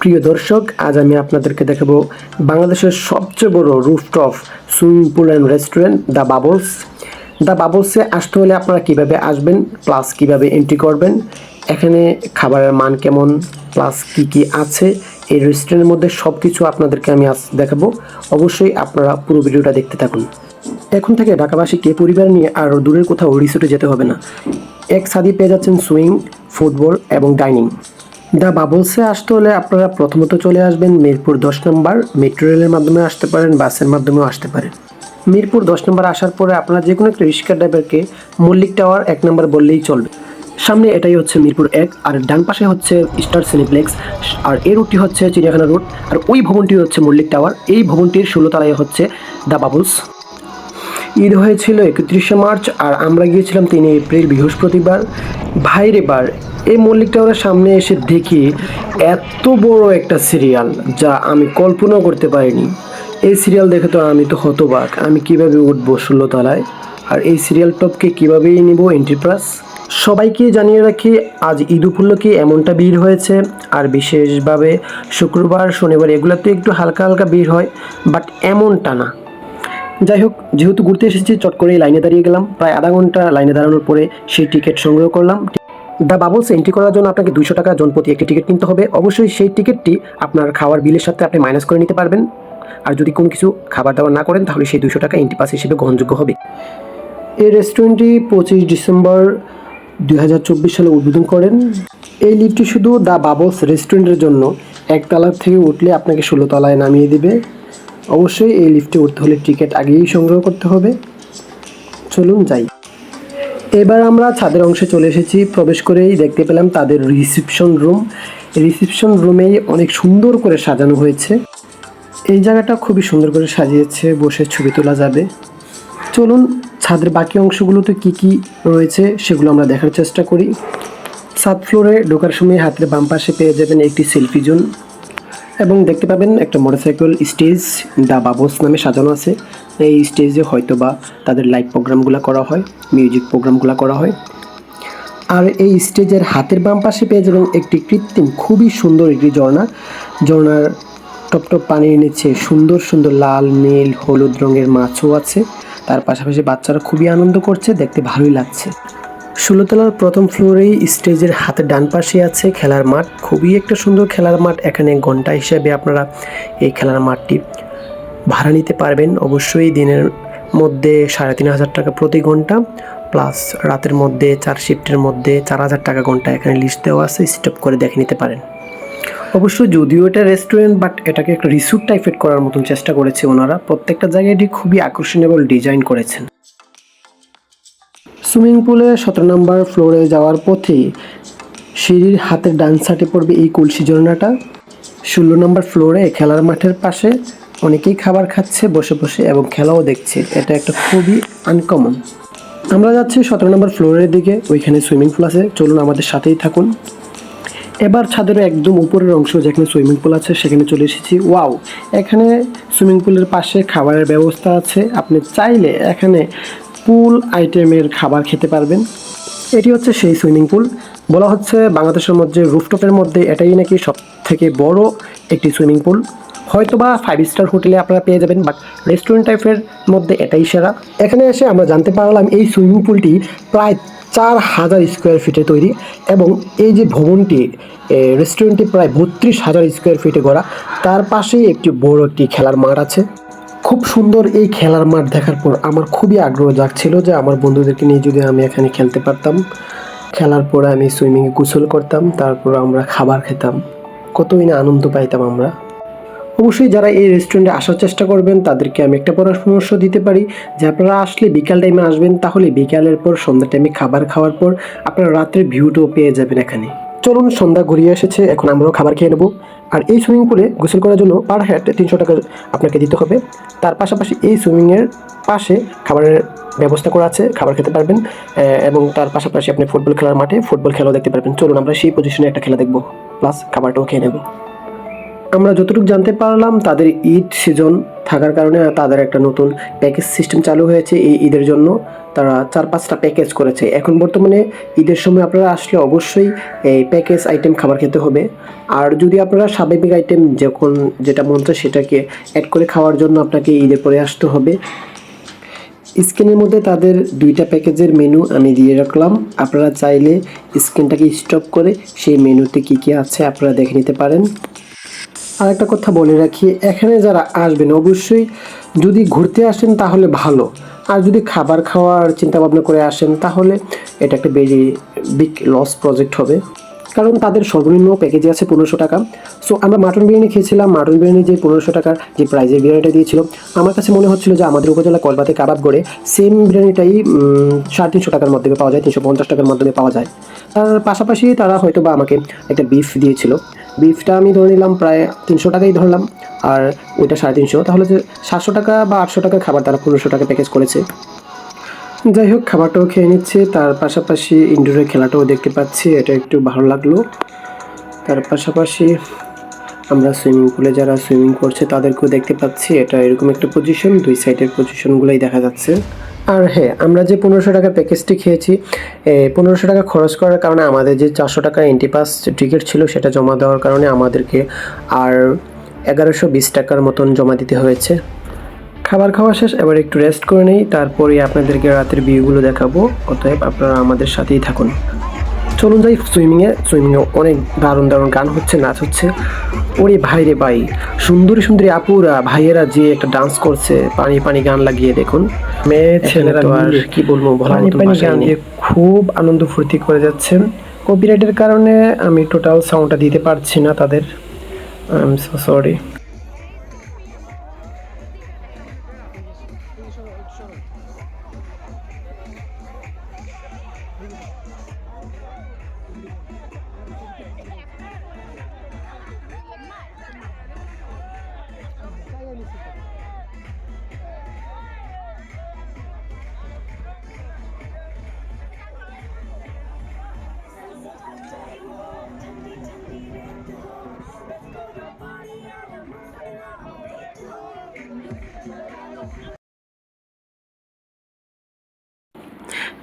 প্রিয় দর্শক, আজ আমি আপনাদেরকে দেখাবো বাংলাদেশের সবচেয়ে বড় rooftop swimming pool and restaurant the Bubbles the বাবলসে আসতে হলে আপনারা কীভাবে আসবেন প্লাস কীভাবে এন্ট্রি করবেন, এখানে খাবারের মান কেমন প্লাস কি কি আছে, এই রেস্টুরেন্টের মধ্যে সব কিছু আপনাদেরকে আমি আজ দেখাবো। অবশ্যই আপনারা পুরো ভিডিওটা দেখতে থাকুন। এখন থেকে ঢাকাবাসীকে পরিবার নিয়ে আর দূরের কোথাও রিসোর্টে যেতে হবে না। এক সাদি পেয়ে যাচ্ছেন সুইং ফুটবল এবং ডাইনিং দ্য বাবলসে আসতে হলে আপনারা প্রথমত চলে আসবেন মিরপুর দশ নম্বর মেট্রো রেলের মাধ্যমে আসতে পারেন, বাসের মাধ্যমেও আসতে পারেন। মিরপুর দশ নম্বর আসার পরে আপনারা যে কোনো একটা রিক্সা ড্রাইভারকে মল্লিক টাওয়ার এক নম্বর বললেই চলবে। সামনে এটাই হচ্ছে মিরপুর এক, আর ডান পাশে হচ্ছে স্টার সিনিপ্লেক্স আর এই রুটটি হচ্ছে চিড়িয়াখানা রোড আর ওই ভবনটি হচ্ছে মল্লিক টাওয়ার এই ভবনটির ষোলো তলায় হচ্ছে দ্য বাবলস। ঈদ হয়েছিল একত্রিশে মার্চ, আর আমরা গিয়েছিলাম তিন এপ্রিল, বৃহস্পতিবার। ভাইরে বার এই মল্লিক টাওয়ারের সামনে এসে দেখি এত বড় একটা সিরিয়াল যা আমি কল্পনাও করতে পারিনি। এই সিরিয়াল দেখে তো আমি তো হতবাক। আমি কীভাবে উঠবো ষোলো তলায়? আর এই সিরিয়াল টপকে কীভাবেই নিব এন্ট্রিপ্লাস সবাইকে জানিয়ে রাখি, আজ ঈদ উপলক্ষে এমনটা ভিড় হয়েছে। আর বিশেষভাবে শুক্রবার, শনিবার এগুলোতে একটু হালকা হালকা ভিড় হয় বাট এমনটা না। যাই হোক, যেহেতু ঘুরতে এসেছি, চট করে লাইনে দাঁড়িয়ে গেলাম। প্রায় আধা ঘণ্টা লাইনে দাঁড়ানোর পরে সেই টিকিট সংগ্রহ করলাম। দ্য বাবলস এন্ট্রি করার জন্য আপনাকে দুশো টাকা জনপ্রতি একটি টিকিট কিনতে হবে। অবশ্যই সেই টিকিটটি আপনার খাওয়ার বিলের সাথে আপনি মাইনাস করে নিতে পারবেন। আর যদি কোনো কিছু খাবার দাবার না করেন, তাহলে সেই দুশো টাকা এন্ট্রি পাস হিসেবে গ্রহণযোগ্য হবে। এই রেস্টুরেন্টটি পঁচিশ ডিসেম্বর দুই হাজার চব্বিশ সালে উদ্বোধন করেন। এই লিফটটি শুধু দ্য বাবলস রেস্টুরেন্টের জন্য একতলা থেকে উঠলে আপনাকে ষোলো তলায় নামিয়ে দিবে। অবশ্যই এই লিফটে উঠতে হলে টিকিট আগেই সংগ্রহ করতে হবে। চলুন যাই। এবার আমরা ছাদের অংশে চলে এসেছি। প্রবেশ করেই দেখতে পেলাম তাদের রিসিপশন রুম রিসিপশন রুমেই অনেক সুন্দর করে সাজানো হয়েছে। এই জায়গাটা খুবই সুন্দর করে সাজিয়েছে, বসে ছবি তোলা যাবে। চলুন, ছাদের বাকি অংশগুলোতে কি কি রয়েছে সেগুলো আমরা দেখার চেষ্টা করি। সাত ফ্লোরে ঢোকার সময় হাতের বাম পাশে পেয়ে যাবেন একটি সেলফি জোন এবং দেখতে পাবেন একটা মোটরসাইকেল স্টেজ দা বাবলস নামে সাজানো আছে। এই স্টেজে হয়তো বা তাদের লাইভ প্রোগ্রামগুলো করা হয় মিউজিক প্রোগ্রামগুলো করা হয়। আর এই স্টেজের হাতের বাম পাশে পেয়ে যাবেন একটি কৃত্রিম, খুবই সুন্দর একটি ঝর্ণা। ঝর্ণার টপ টপ পানির নিচে সুন্দর সুন্দর লাল, নীল, হলুদ রঙের মাছও আছে। তার পাশাপাশি বাচ্চারা খুবই আনন্দ করছে, দেখতে ভালোই লাগছে। ষোলোতলার প্রথম ফ্লোরেই স্টেজের হাতে ডান পাশে আছে খেলার মাঠ। খুবই একটা সুন্দর খেলার মাঠ। এখানে ঘণ্টা হিসেবে আপনারা এই খেলার মাঠটি ভাড়া নিতে পারবেন। অবশ্যই দিনের মধ্যে সাড়ে তিন হাজার টাকা প্রতি ঘণ্টা প্লাস রাতের মধ্যে চার শিফটের মধ্যে চার হাজার টাকা ঘণ্টা এখানে লিস্ট দেওয়া আছে স্টপ করে দেখে নিতে পারেন। অবশ্য যদিও এটা রেস্টুরেন্ট বাট এটাকে একটা রিসুট টাইপের করার মতন চেষ্টা করেছে ওনারা। প্রত্যেকটা জায়গায় এটি খুবই আকর্ষণীয় ডিজাইন করেছেন। সুইমিং পুলে সতেরো নম্বর ফ্লোরে যাওয়ার পথে সিঁড়ির হাতের ডান সাইডে পড়বে এই কলসি ঝর্ণাটা। ষোলো নম্বর ফ্লোরে খেলার মাঠের পাশে অনেকেই খাবার খাচ্ছে, বসে বসে এবং খেলাও দেখছে। এটা একটা খুবই আনকমন আমরা যাচ্ছি সতেরো নম্বর ফ্লোরের দিকে, ওইখানে সুইমিং পুল আছে। চলুন আমাদের সাথেই থাকুন। এবার ছাদের একদম উপরের অংশ যেখানে সুইমিং পুল আছে, সেখানে চলে এসেছি। ওয়াও! এখানে সুইমিং পুলের পাশে খাবারের ব্যবস্থা আছে। আপনি চাইলে এখানে পুল আইটেমের খাবার খেতে পারবেন। এটি হচ্ছে সেই সুইমিং পুল বলা হচ্ছে বাংলাদেশের মধ্যে রুফটপের মধ্যে এটাই নাকি সব থেকে বড় একটি সুইমিং পুল হয়তো বা ফাইভ স্টার হোটেলে আপনারা পেয়ে যাবেন বাট রেস্টুরেন্ট টাইপের মধ্যে এটাই সেরা। এখানে এসে আমরা জানতে পারলাম এই সুইমিং পুলটি প্রায় চার হাজার স্কোয়ার ফিটে তৈরি এবং এই যে ভবনটি রেস্টুরেন্টটি প্রায় বত্রিশ হাজার স্কোয়ার ফিটে গড়া, তার পাশেই একটি বড় একটি খেলার মাঠ আছে। খুব সুন্দর এই খেলার মাঠ দেখার পর আমার খুবই আগ্রহ জাগছিল যে আমার বন্ধুদেরকে নিয়ে যদি আমি এখানে খেলতে পারতাম, খেলার পরে আমি সুইমিংয়ে গোসল করতাম, তারপর আমরা খাবার খেতাম। কতই না আনন্দ পাইতাম আমরা। অবশ্যই যারা এই রেস্টুরেন্টে আসার চেষ্টা করবেন, তাদেরকে আমি একটা পরামর্শ দিতে পারি যে আপনারা আসলে বিকাল টাইমে আসবেন, তাহলে বিকালের পর, সন্ধ্যা টাইমে খাবার খাওয়ার পর আপনারা রাত্রের ভিউটাও পেয়ে যাবেন এখানে। চলুন, সন্ধ্যা ঘুরিয়ে এসেছে, এখন আমরাও খাবার খেয়ে নেব। আর এই সুইমিং পুলে গোসল করার জন্য পার হেড তিনশো টাকা আপনাকে দিতে হবে। তার পাশাপাশি এই সুইমিংয়ের পাশে খাবারের ব্যবস্থা করা আছে, খাবার খেতে পারবেন। এবং তার পাশাপাশি আপনি ফুটবল খেলার মাঠে ফুটবল খেলাও দেখতে পারবেন। চলুন আমরা সেই পজিশনে একটা খেলা দেখব। প্লাস খাবারটাও খেয়ে নেব। আমরা যতটুকু জানতে পারলাম, তাদের ঈদ সিজন থাকার কারণে তাদের একটা নতুন প্যাকেজ সিস্টেম চালু হয়েছে এই ঈদের জন্য। তারা চার, পাঁচটা প্যাকেজ করেছে। এখন বর্তমানে ঈদের সময় আপনারা আসলে অবশ্যই এই প্যাকেজ আইটেম খাবার খেতে হবে। আর যদি আপনারা স্বাভাবিক আইটেম যখন যেটা মন চায় সেটাকে অ্যাড করে খাওয়ার জন্য আপনাকে ঈদের পরে আসতে হবে। স্ক্রিনের মধ্যে তাদের দুইটা প্যাকেজের মেনু আমি দিয়ে রাখলাম। আপনারা চাইলে স্ক্রিনটাকে স্টপ করে সেই মেনুতে কী কী আছে আপনারা দেখে নিতে পারেন। আর একটা কথা বলে রাখি, এখানে যারা আসবেন অবশ্যই যদি ঘুরতে আসেন তাহলে ভালো। আর যদি খাবার খাওয়ার চিন্তা ভাবনা করে আসেন, তাহলে এটা একটা বেরি বিগ লস প্রজেক্ট হবে। কারণ তাদের সর্বনিম্ন প্যাকেজে আছে পনেরোশো টাকা। সো আমরা মাটন বিরিয়ানি খেয়েছিলাম। মাটন বিরিয়ানি যে পনেরোশো টাকার যে প্রাইজের বিরিয়ানিটা দিয়েছিল, আমার কাছে মনে হচ্ছিল যে আমাদের উপজেলা কলবাতে কাবাব করে সেম বিরিয়ানিটাই সাড়ে তিনশো টাকার মাধ্যমে পাওয়া যায়, তিনশো পঞ্চাশ টাকার মাধ্যমে পাওয়া যায়। তার পাশাপাশি তারা হয়তো বা আমাকে একটা বিফ দিয়েছিল। বিফটা আমি ধরে নিলাম প্রায় তিনশো টাকাই ধরলাম। আর ওইটা সাড়ে তিনশো। তাহলে যে সাতশো টাকা বা আটশো টাকার খাবার তারা পনেরোশো টাকা প্যাকেজ করেছে। যাই হোক, খাবারটাও খেয়ে নিচ্ছে। তার পাশাপাশি ইনডোরের খেলাটাও দেখতে পাচ্ছি, এটা একটু ভালো লাগল। তার পাশাপাশি আমরা সুইমিং পুলে যারা সুইমিং করছে, তাদেরকেও দেখতে পাচ্ছি, এটা এরকম একটা পজিশন দুই সাইডের পজিশনগুলোই দেখা যাচ্ছে। আর হ্যাঁ আমরা যে পনেরোশো টাকা প্যাকেজটি খেয়েছি পনেরোশো টাকা খরচ করার কারণে আমাদের যে চারশো টাকা এন্ট্রি পাস টিকিট ছিল, সেটা জমা দেওয়ার কারণে আমাদেরকে আর এগারোশো বিশ টাকার মতন জমা দিতে হয়েছে। খাবার খাওয়া শেষ এবার একটু রেস্ট করে নেই তারপরে আপনাদেরকে রাতের ভিউগুলো দেখাবো। অতএব আপনারা আমাদের সাথেই থাকুন। চলুন যাই সুইমিংয়ে সুইমিংয়ে অনেক দারুণ দারুণ গান হচ্ছে নাচ হচ্ছে। ওরে ভাই রে ভাই সুন্দরী সুন্দরী আপুরা ভাইয়েরা যে একটা ডান্স করছে পানি পানি গান লাগিয়ে দেখুন। মেয়ে ছেলেরা আর কি বলব পানি পানি গান দিয়ে খুব আনন্দ ফুর্তি করে যাচ্ছেন। কপিরাইটের কারণে আমি টোটাল সাউন্ডটা দিতে পারছি না তাদের। আই এম সো সরি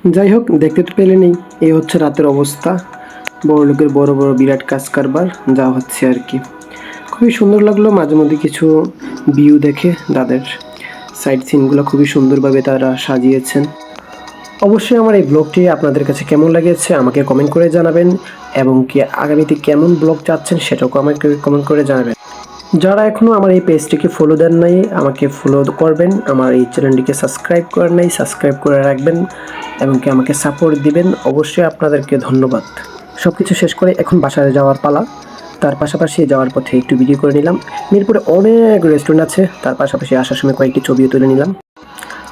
যাই হোক, দেখতে তো পেলেনই। এই হচ্ছে রাতের অবস্থা। বড় লোকের বড় বড় বিরাট কাজ কারবার, যা হচ্ছে আর কি। খুবই সুন্দর লাগল, মাঝে মধ্যে কিছু ভিউ দেখে তাদের সাইড সিনগুলো খুবই সুন্দরভাবে তারা সাজিয়েছেন। অবশ্যই আমার এই ব্লগটি আপনাদের কাছে কেমন লেগেছে আমাকে কমেন্ট করে জানাবেন, এবং কি আগামীতে কেমন ব্লগ চাচ্ছেন সেটাও আমাকে কমেন্ট করে জানাবেন। যারা এখনও আমার এই পেজটিকে ফলো দেন নাই, আমাকে ফলো করবেন। আমার এই চ্যানেলটিকে সাবস্ক্রাইব করেন নাই সাবস্ক্রাইব করে রাখবেন এবং কি আমাকে সাপোর্ট দিবেন, অবশ্যই আপনাদেরকে ধন্যবাদ। সব কিছু শেষ করে এখন বাসায় যাওয়ার পালা। তার পাশাপাশি যাওয়ার পথে একটু ভিডিও করে নিলাম। মিরপুরে অনেক রেস্টুরেন্ট আছে, তার পাশাপাশি আসার সময় কয়েকটি ছবিও তুলে নিলাম।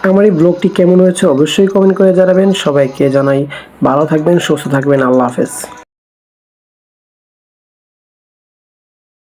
আমার এই ব্লগটি কেমন হয়েছে অবশ্যই কমেন্ট করে জানাবেন। সবাইকে জানাই ভালো থাকবেন, সুস্থ থাকবেন, আল্লাহ হাফেজ।